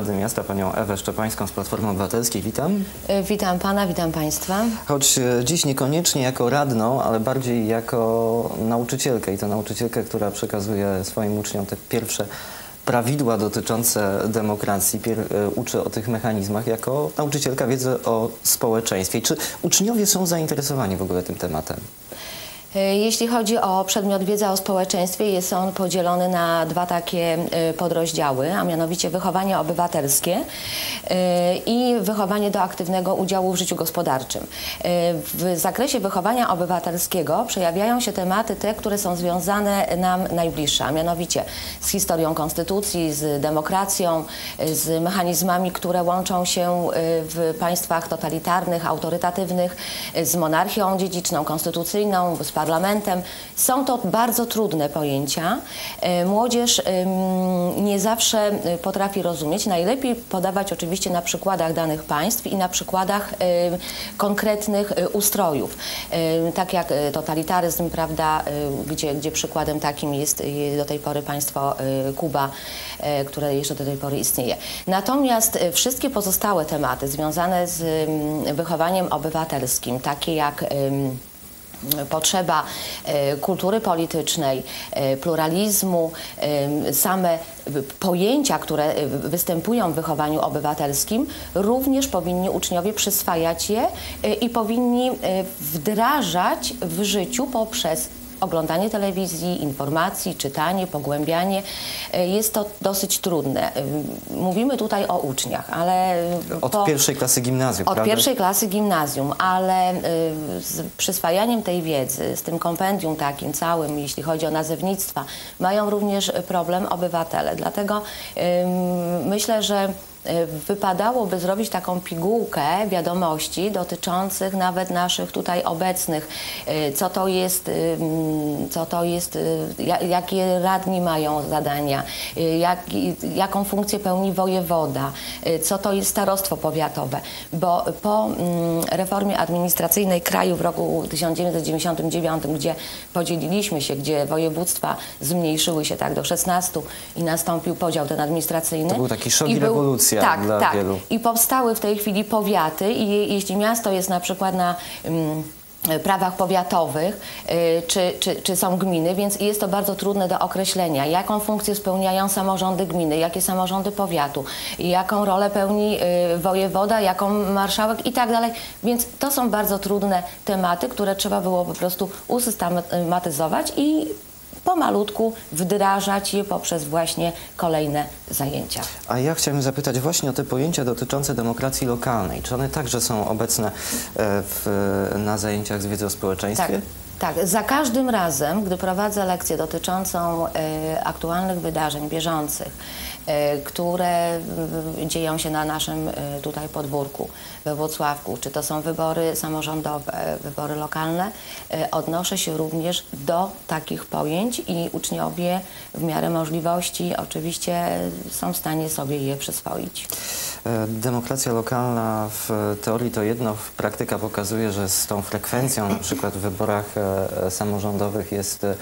Rady Miasta, panią Ewę Szczepańską z Platformy Obywatelskiej. Witam. E, Witam pana, witam państwa. Choć e, dziś niekoniecznie jako radną, ale bardziej jako nauczycielkę i to nauczycielkę, która przekazuje swoim uczniom te pierwsze prawidła dotyczące demokracji, pier, e, uczy o tych mechanizmach, jako nauczycielka wiedzę o społeczeństwie. Czy uczniowie są zainteresowani w ogóle tym tematem? E, Jeśli chodzi o przedmiot wiedza o społeczeństwie, jest on podzielony na dwa takie e, podrozdziały, a mianowicie wychowanie obywatelskie e, i wychowanie do aktywnego udziału w życiu gospodarczym. W zakresie wychowania obywatelskiego przejawiają się tematy te, które są związane nam najbliższe, a mianowicie z historią konstytucji, z demokracją, z mechanizmami, które łączą się w państwach totalitarnych, autorytatywnych, z monarchią dziedziczną, konstytucyjną, z parlamentem. Są to bardzo trudne pojęcia. E, Młodzież nie zawsze e, potrafi rozumieć. Najlepiej podawać oczywiście na przykładach danych państw i na przykładach konkretnych e, ustrojów. Tak jak totalitaryzm, prawda, gdzie, gdzie przykładem takim jest do tej pory państwo Kuba, które jeszcze do tej pory istnieje. Natomiast wszystkie pozostałe tematy związane z em, wychowaniem obywatelskim, takie jak potrzeba e, kultury politycznej, e, pluralizmu, e, same pojęcia, które występują w wychowaniu obywatelskim, również powinni uczniowie przyswajać je i powinni wdrażać w życiu poprzez oglądanie telewizji, informacji, czytanie, pogłębianie. E, Jest to dosyć trudne. E, Mówimy tutaj o uczniach, ale Od po- pierwszej klasy gimnazjum, od prawda? pierwszej klasy gimnazjum, ale z przyswajaniem tej wiedzy, z tym kompendium takim całym, jeśli chodzi o nazewnictwa, mają również problem obywatele. Dlatego myślę, że wypadałoby zrobić taką pigułkę wiadomości dotyczących nawet naszych tutaj obecnych, y, co to jest, ym, co to jest, y, ja- jakie radni mają zadania, y, jak, jaką funkcję pełni wojewoda, y, co to jest starostwo powiatowe, bo po mm, reformie administracyjnej kraju w roku 1999, gdzie podzieliliśmy się, gdzie województwa zmniejszyły się tak do 16 i nastąpił podział ten administracyjny. To był taki szok I i rewolucja tak, dla tak. wielu. I powstały w tej chwili powiaty i je- jeśli miasto jest na przykład na mm, prawach powiatowych, y, czy, czy, czy są gminy, więc jest to bardzo trudne do określenia, jaką funkcję spełniają samorządy gminy, jakie samorządy powiatu, jaką rolę pełni y, wojewoda, jaką marszałek i tak dalej. Więc to są bardzo trudne tematy, które trzeba było po prostu usystematyzować i pomalutku wdrażać je poprzez właśnie kolejne zajęcia. A ja chciałem zapytać właśnie o te pojęcia dotyczące demokracji lokalnej. Czy one także są obecne e, w, na zajęciach z wiedzy o Tak, społeczeństwie? tak. Za każdym razem, gdy prowadzę lekcję dotyczącą e, aktualnych wydarzeń bieżących, które y, dzieją się na naszym e, tutaj podwórku we Włocławku, czy to są wybory samorządowe, wybory lokalne, e, odnoszę się również do takich pojęć i uczniowie w miarę możliwości oczywiście są w stanie sobie je przyswoić. E, Demokracja lokalna w teorii to jedno, w praktyka pokazuje, że z tą frekwencją na przykład w wyborach e, samorządowych jest e,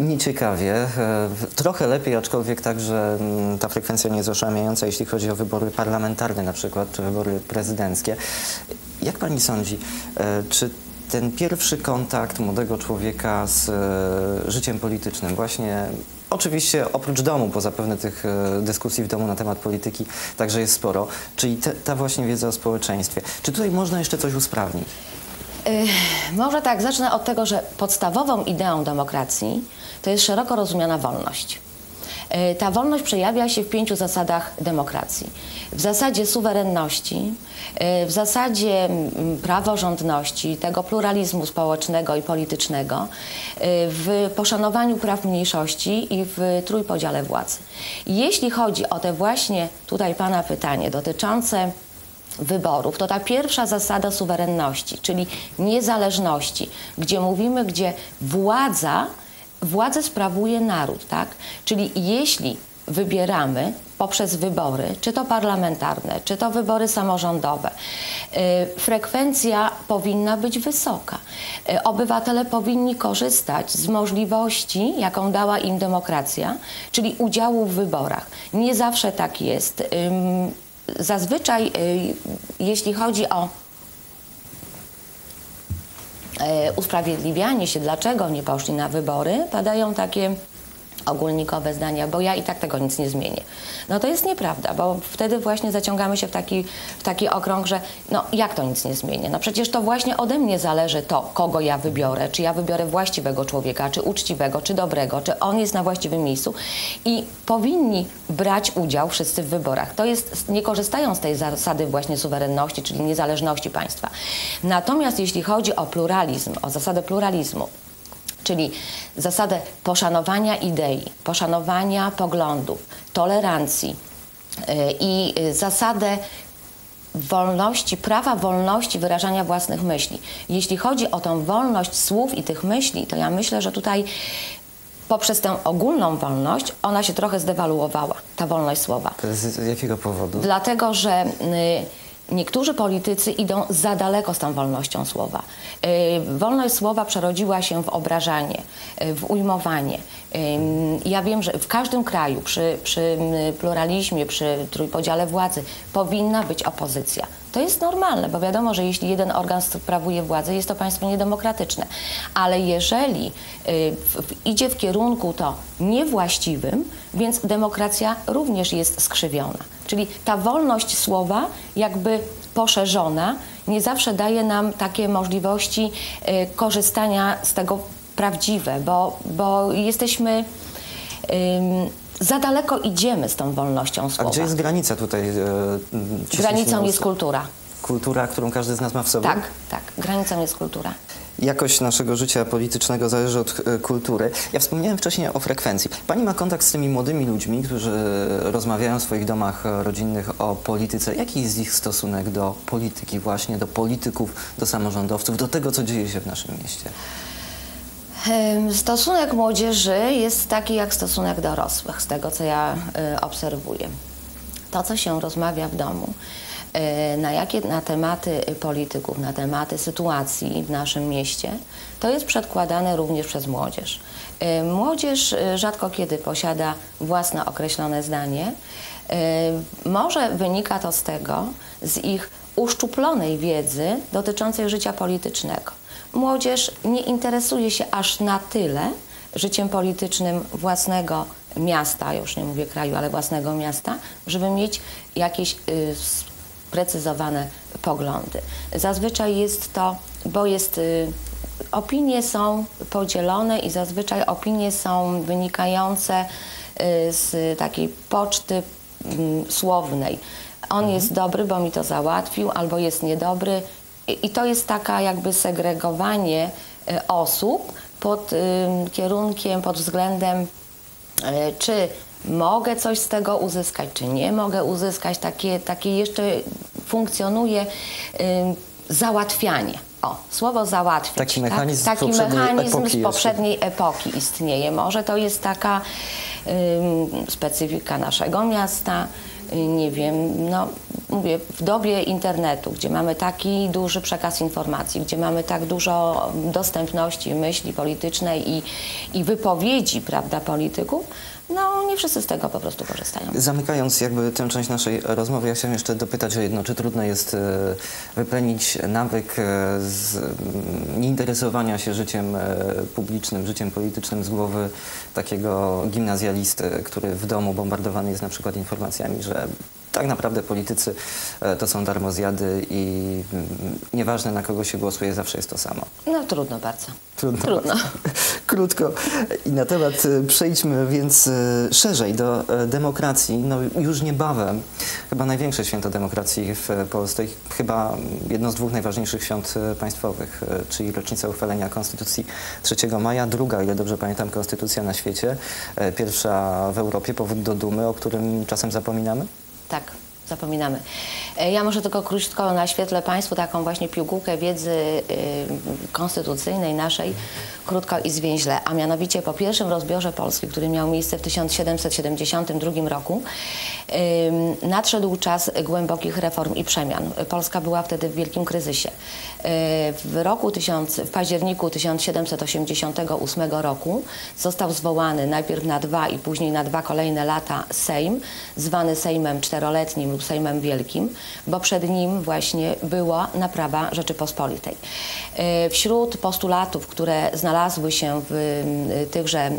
nieciekawie. E, Trochę lepiej, aczkolwiek także mm, ta frekwencja nie jest oszałamiająca, jeśli chodzi o wybory parlamentarne na przykład, czy wybory prezydenckie. Jak pani sądzi, e, czy ten pierwszy kontakt młodego człowieka z e, życiem politycznym, właśnie oczywiście oprócz domu, bo zapewne tych e, dyskusji w domu na temat polityki także jest sporo, czyli te, ta właśnie wiedza o społeczeństwie. Czy tutaj można jeszcze coś usprawnić? Może tak, zacznę od tego, że podstawową ideą demokracji to jest szeroko rozumiana wolność. Ta wolność przejawia się w pięciu zasadach demokracji. W zasadzie suwerenności, w zasadzie mm, praworządności, tego pluralizmu społecznego i politycznego, w poszanowaniu praw mniejszości i w trójpodziale władzy. Jeśli chodzi o te właśnie tutaj Pana pytanie dotyczące wyborów, to ta pierwsza zasada suwerenności, czyli niezależności, gdzie mówimy, gdzie władza, władzę sprawuje naród, tak? Czyli jeśli wybieramy poprzez wybory, czy to parlamentarne, czy to wybory samorządowe, y, frekwencja powinna być wysoka. Y, Obywatele powinni korzystać z możliwości, jaką dała im demokracja, czyli udziału w wyborach. Nie zawsze tak jest. Zazwyczaj, y, jeśli chodzi o e, usprawiedliwianie się, dlaczego nie poszli na wybory, padają takie ogólnikowe zdania, bo ja i tak tego nic nie zmienię. No to jest nieprawda, bo wtedy właśnie zaciągamy się w taki, w taki okrąg, że no jak to nic nie zmienię? No przecież to właśnie ode mnie zależy to, kogo ja wybiorę, czy ja wybiorę właściwego człowieka, czy uczciwego, czy dobrego, czy on jest na właściwym miejscu i powinni brać udział wszyscy w wyborach. To jest, nie korzystają z tej zasady właśnie suwerenności, czyli niezależności państwa. Natomiast jeśli chodzi o pluralizm, o zasadę pluralizmu, czyli zasadę poszanowania idei, poszanowania poglądów, tolerancji yy, i yy, zasadę wolności, prawa wolności wyrażania własnych myśli. Jeśli chodzi o tą wolność słów i tych myśli, to ja myślę, że tutaj poprzez tę ogólną wolność ona się trochę zdewaluowała, ta wolność słowa. Z jakiego powodu? Dlatego, że y, niektórzy politycy idą za daleko z tą wolnością słowa. Y, wolność słowa przerodziła się w obrażanie, y, w ujmowanie. Ja wiem, że w każdym kraju przy, przy pluralizmie, przy trójpodziale władzy powinna być opozycja. To jest normalne, bo wiadomo, że jeśli jeden organ sprawuje władzę, jest to państwo niedemokratyczne. Ale jeżeli y, idzie w kierunku to niewłaściwym, więc demokracja również jest skrzywiona. Czyli ta wolność słowa, jakby poszerzona, nie zawsze daje nam takie możliwości y, korzystania z tego prawdziwe, bo, bo jesteśmy. ym, za daleko idziemy z tą wolnością A słowa. gdzie jest granica tutaj? e, Granicą jest kultura. Kultura, którą każdy z nas ma w sobie? Tak, tak. Granicą jest kultura. Jakość naszego życia politycznego zależy od e, kultury. Ja wspomniałem wcześniej o frekwencji. Pani ma kontakt z tymi młodymi ludźmi, którzy rozmawiają w swoich domach e, rodzinnych o polityce. Jaki jest ich stosunek do polityki właśnie, do polityków, do samorządowców, do tego, co dzieje się w naszym mieście? Stosunek młodzieży jest taki jak stosunek dorosłych, z tego co ja y, obserwuję. To, co się rozmawia w domu, y, na jakie na tematy y, polityków, na tematy sytuacji w naszym mieście, to jest przedkładane również przez młodzież. Młodzież rzadko kiedy posiada własne określone zdanie. Może wynika to z tego, z ich uszczuplonej wiedzy dotyczącej życia politycznego. Młodzież nie interesuje się aż na tyle życiem politycznym własnego miasta, już nie mówię kraju, ale własnego miasta, żeby mieć jakieś y, sprecyzowane poglądy. Zazwyczaj jest to, bo jest y, opinie są podzielone i zazwyczaj opinie są wynikające y, z takiej poczty mm, słownej. On jest dobry, bo mi to załatwił, albo jest niedobry. I, i to jest taka jakby segregowanie y, osób pod y, kierunkiem, pod względem y, czy mogę coś z tego uzyskać, czy nie mogę uzyskać. Takie, takie jeszcze funkcjonuje załatwianie. O, słowo załatwić. Taki mechanizm z tak? Taki poprzedniej mechanizm epoki z poprzedniej epoki istnieje. Może to jest taka ym, specyfika naszego miasta, nie wiem, no mówię, w dobie internetu, gdzie mamy taki duży przekaz informacji, gdzie mamy tak dużo dostępności myśli politycznej i, i wypowiedzi, prawda, polityków, no nie wszyscy z tego po prostu korzystają. Zamykając jakby tę część naszej rozmowy, ja chciałem jeszcze dopytać o jedno. Czy trudno jest e, wyplenić nawyk e, z mm, nieinteresowania się życiem e, publicznym, życiem politycznym z głowy takiego gimnazjalisty, który w domu bombardowany jest na przykład informacjami, że tak naprawdę politycy e, to są darmozjady i mm, nieważne na kogo się głosuje, zawsze jest to samo. No trudno bardzo. Trudno. Trudno. Krótko. I na temat e, przejdźmy więc e, szerzej do demokracji. No już niebawem, chyba największe święto demokracji w Polsce, i chyba jedno z dwóch najważniejszych świąt państwowych, czyli rocznica uchwalenia Konstytucji 3 maja, druga, ile dobrze pamiętam, konstytucja na świecie, pierwsza w Europie, powód do dumy, o którym czasem zapominamy. Tak. zapominamy. E, Ja może tylko krótko naświetlę Państwu taką właśnie pigułkę wiedzy y, konstytucyjnej naszej, krótko i zwięźle, a mianowicie po pierwszym rozbiorze Polski, który miał miejsce w 1772 roku, nadszedł czas głębokich reform i przemian. Polska była wtedy w wielkim kryzysie. Y, W roku 1000, w październiku 1788 roku został zwołany najpierw na dwa i później na dwa kolejne lata Sejm, zwany Sejmem Czteroletnim lub Sejmem Wielkim, bo przed nim właśnie była naprawa Rzeczypospolitej. Y, Wśród postulatów, które znalazły się w tychże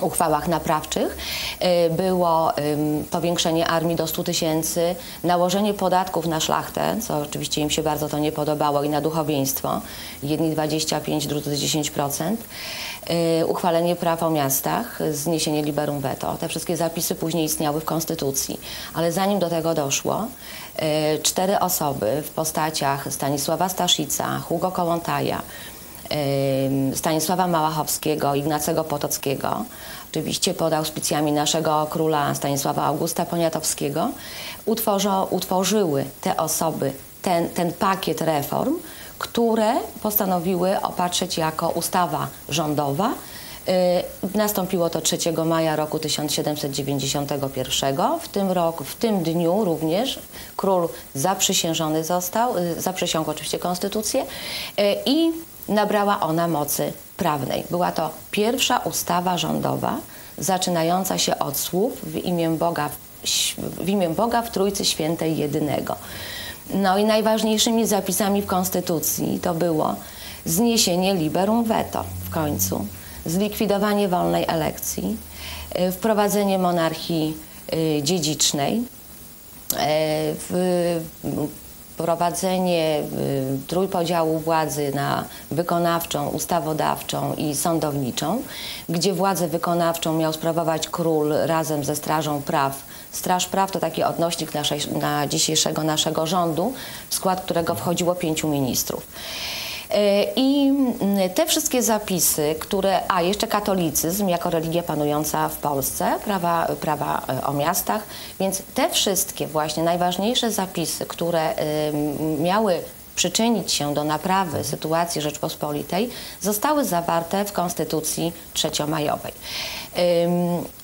uchwałach naprawczych y, było powiększenie armii do 100 tysięcy, nałożenie podatków na szlachtę, co oczywiście im się bardzo to nie podobało, i na duchowieństwo, jedni 25, drudzy 10%, y, uchwalenie praw o miastach, zniesienie liberum veto. Te wszystkie zapisy później istniały w Konstytucji, ale zanim do tego doszło, y, cztery osoby w postaciach Stanisława Staszica, Hugo Kołątaja, Stanisława Małachowskiego, Ignacego Potockiego, oczywiście pod auspicjami naszego króla Stanisława Augusta Poniatowskiego, utworzą, utworzyły te osoby ten, ten pakiet reform, które postanowiły opatrzyć jako ustawa rządowa. Y, Nastąpiło to 3 maja roku 1791. W tym roku, w tym dniu również król zaprzysiężony został, y, zaprzysiągł oczywiście konstytucję y, i nabrała ona mocy prawnej. Była to pierwsza ustawa rządowa zaczynająca się od słów w imię Boga, w imię Boga w Trójcy Świętej Jedynego. No i najważniejszymi zapisami w Konstytucji to było zniesienie liberum veto w końcu, zlikwidowanie wolnej elekcji, y, wprowadzenie monarchii y, dziedzicznej, e, w, wprowadzenie y, trójpodziału władzy na wykonawczą, ustawodawczą i sądowniczą, gdzie władzę wykonawczą miał sprawować król razem ze Strażą Praw. Straż Praw to taki odnośnik naszej, na dzisiejszego naszego rządu, w skład którego wchodziło pięciu ministrów. E, I mm, te wszystkie zapisy, które, a jeszcze katolicyzm jako religia panująca w Polsce, prawa, prawa e, o miastach, więc te wszystkie właśnie najważniejsze zapisy, które ym, miały przyczynić się do naprawy sytuacji Rzeczpospolitej, zostały zawarte w Konstytucji trzeciomajowej.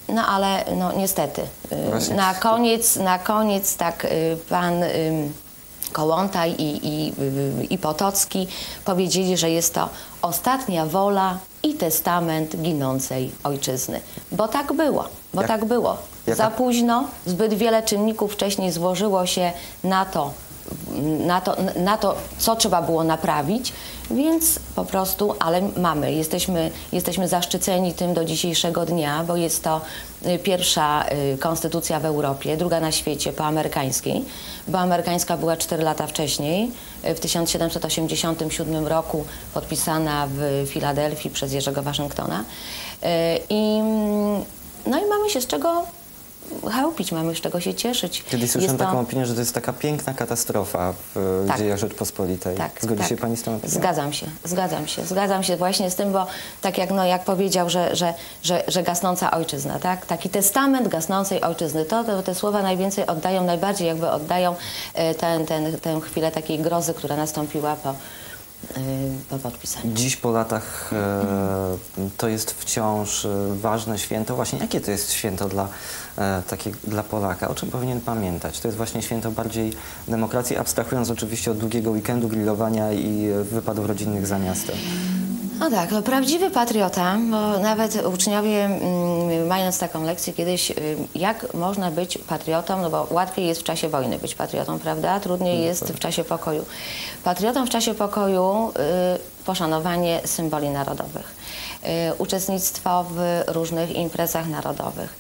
No ale no, niestety, y, na koniec, na koniec tak y, pan Kołątaj i, i, i Potocki powiedzieli, że jest to ostatnia wola i testament ginącej ojczyzny. Bo tak było, bo Jak- tak było. jaka- Za późno, zbyt wiele czynników wcześniej złożyło się na to, na to, na to, co trzeba było naprawić, więc po prostu, ale mamy, jesteśmy, jesteśmy zaszczyceni tym do dzisiejszego dnia, bo jest to y, pierwsza y, konstytucja w Europie, druga na świecie po amerykańskiej, bo amerykańska była 4 lata wcześniej, y, w 1787 roku podpisana w Filadelfii przez Jerzego Waszyngtona. I, mm, no i mamy się z czego chełpić, mamy z czego się cieszyć. Kiedyś słyszałem Jest to- taką opinię, że to jest taka piękna katastrofa w Tak. dziejach Rzeczpospolitej. Zgodzi tak. się Pani z tą opinią? Zgadzam się, zgadzam się, zgadzam się właśnie z tym, bo tak jak, no, jak powiedział, że, że, że, że gasnąca ojczyzna, tak? Taki testament gasnącej ojczyzny, to, to te słowa najwięcej oddają, najbardziej jakby oddają e, ten, ten, tę chwilę takiej grozy, która nastąpiła po, e, po podpisaniu. Dziś po latach e, to jest wciąż e, ważne święto. Właśnie jakie to jest święto dla, e, takie, dla Polaka? O czym powinien pamiętać? To jest właśnie święto bardziej demokracji, abstrahując oczywiście od długiego weekendu, grillowania i e, wypadów rodzinnych za miastem. No tak, no prawdziwy patriota, bo nawet uczniowie, mm, mając taką lekcję kiedyś, y, jak można być patriotą, no bo łatwiej jest w czasie wojny być patriotą, prawda? Trudniej jest w czasie pokoju. Patriotą w czasie pokoju y, poszanowanie symboli narodowych, y, uczestnictwo w różnych imprezach narodowych,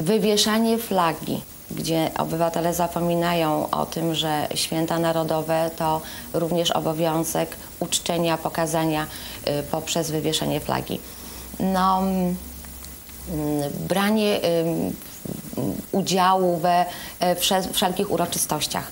y, wywieszanie flagi, gdzie obywatele zapominają o tym, że święta narodowe to również obowiązek uczczenia, pokazania y, poprzez wywieszenie flagi. No, mm, branie udziału we e, wsze- wszelkich uroczystościach.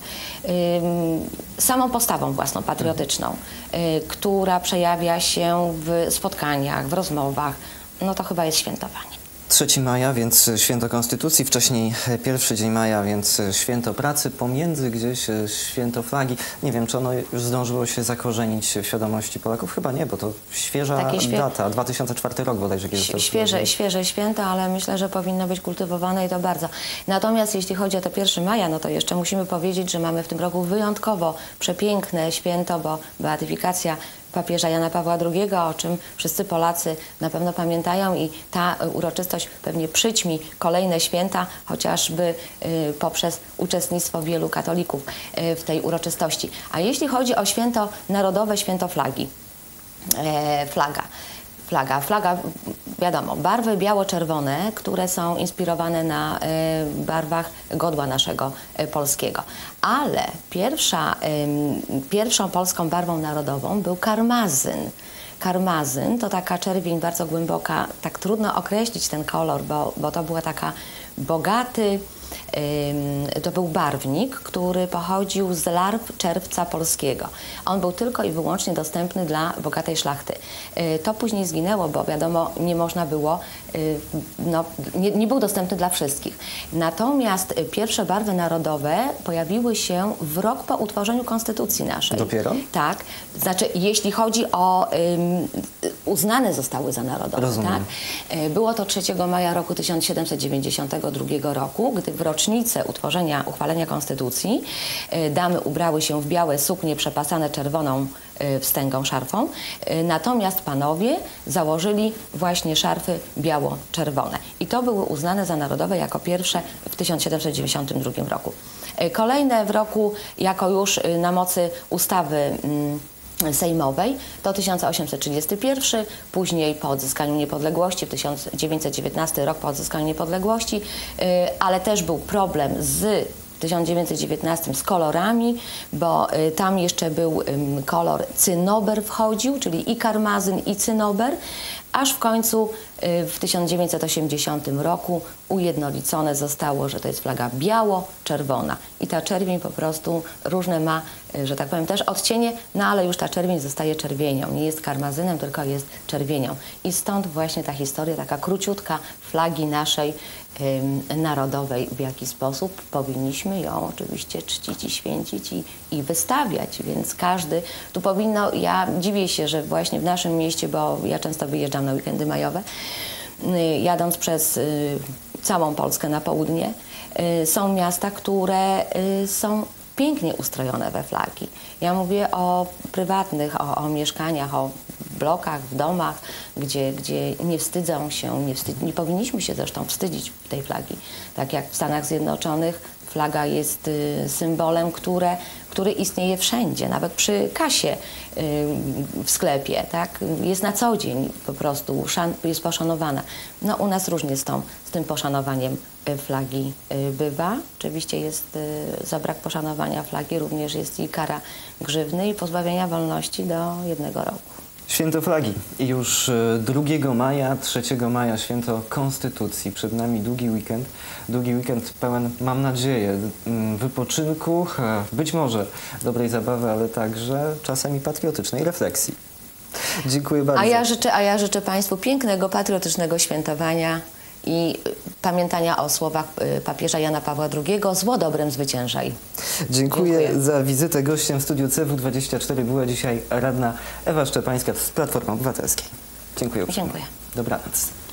Samą postawą własną, patriotyczną, y, która przejawia się w spotkaniach, w rozmowach, no to chyba jest świętowanie. 3 maja, więc święto Konstytucji, wcześniej pierwszy dzień maja, więc święto pracy, pomiędzy gdzieś e, święto flagi. Nie wiem, czy ono już zdążyło się zakorzenić w świadomości Polaków? Chyba nie, bo to świeża świe- data, 2004 rok bodajże. kiedy to Świeże, świeże święto, ale myślę, że powinno być kultywowane i to bardzo. Natomiast jeśli chodzi o to 1 maja, no to jeszcze musimy powiedzieć, że mamy w tym roku wyjątkowo przepiękne święto, bo beatyfikacja papieża Jana Pawła II, o czym wszyscy Polacy na pewno pamiętają i ta y, uroczystość pewnie przyćmi kolejne święta, chociażby y, poprzez uczestnictwo wielu katolików y, w tej uroczystości. A jeśli chodzi o święto narodowe, święto flagi, e, flaga. Flaga. Flaga, wiadomo, barwy biało-czerwone, które są inspirowane na e, barwach godła naszego e, polskiego. Ale pierwsza, pierwszą polską barwą narodową był karmazyn. Karmazyn to taka czerwień bardzo głęboka, tak trudno określić ten kolor, bo, bo to była taka bogaty, to był barwnik, który pochodził z larw czerwca polskiego. On był tylko i wyłącznie dostępny dla bogatej szlachty. Y, To później zginęło, bo wiadomo, nie można było, y, no, nie, nie był dostępny dla wszystkich. Natomiast y, pierwsze barwy narodowe pojawiły się w rok po utworzeniu Konstytucji naszej. Dopiero? Tak. Znaczy, jeśli chodzi o ym, uznane zostały za narodowe, Rozumiem. tak? Było to 3 maja roku 1792 roku, gdy w rocznicę utworzenia, uchwalenia Konstytucji e, damy ubrały się w białe suknie przepasane czerwoną e, wstęgą szarfą, e, natomiast panowie założyli właśnie szarfy biało-czerwone. I to były uznane za narodowe jako pierwsze w 1792 roku. Kolejne w roku, jako już na mocy ustawy mm, sejmowej. To 1831, później po odzyskaniu niepodległości, w 1919 rok po odzyskaniu niepodległości, y, ale też był problem z 1919 z kolorami, bo y, tam jeszcze był kolor cynober wchodził, czyli i karmazyn i cynober, aż w końcu y, w 1980 roku ujednolicone zostało, że to jest flaga biało-czerwona. I ta czerwień po prostu różne ma, y, że tak powiem, też odcienie, no ale już ta czerwień zostaje czerwienią. Nie jest karmazynem, tylko jest czerwienią. I stąd właśnie ta historia, taka króciutka flagi naszej narodowej, w jaki sposób powinniśmy ją oczywiście czcić i święcić i, i wystawiać. Więc każdy, tu powinno, ja dziwię się, że właśnie w naszym mieście, bo ja często wyjeżdżam na weekendy majowe, y, jadąc przez y, całą Polskę na południe, y, są miasta, które są pięknie ustrojone we flagi. Ja mówię o prywatnych, o, o mieszkaniach, o blokach, w domach, gdzie, gdzie nie wstydzą się, nie, wstyd, nie powinniśmy się zresztą wstydzić tej flagi. Tak jak w Stanach Zjednoczonych flaga jest y, symbolem, które, który istnieje wszędzie, nawet przy kasie y, w sklepie, tak? Jest na co dzień po prostu, jest poszanowana. No u nas różnie z, tą, z tym poszanowaniem y, flagi bywa. Oczywiście jest za brak poszanowania flagi również jest i kara grzywny i pozbawienia wolności do jednego roku. Święto flagi. Już e, 2 maja, 3 maja święto Konstytucji. Przed nami długi weekend. Długi weekend pełen, mam nadzieję, wypoczynku, e, być może dobrej zabawy, ale także czasem i patriotycznej refleksji. Dziękuję bardzo. A ja życzę, a ja życzę Państwu pięknego, patriotycznego świętowania i pamiętania o słowach y, papieża Jana Pawła II. Zło dobrem zwyciężaj. Dziękuję, Dziękuję. za wizytę. Gościem w studiu CW24 była dzisiaj radna Ewa Szczepańska z Platformy Obywatelskiej. Dziękuję. Dziękuję. Dobranoc.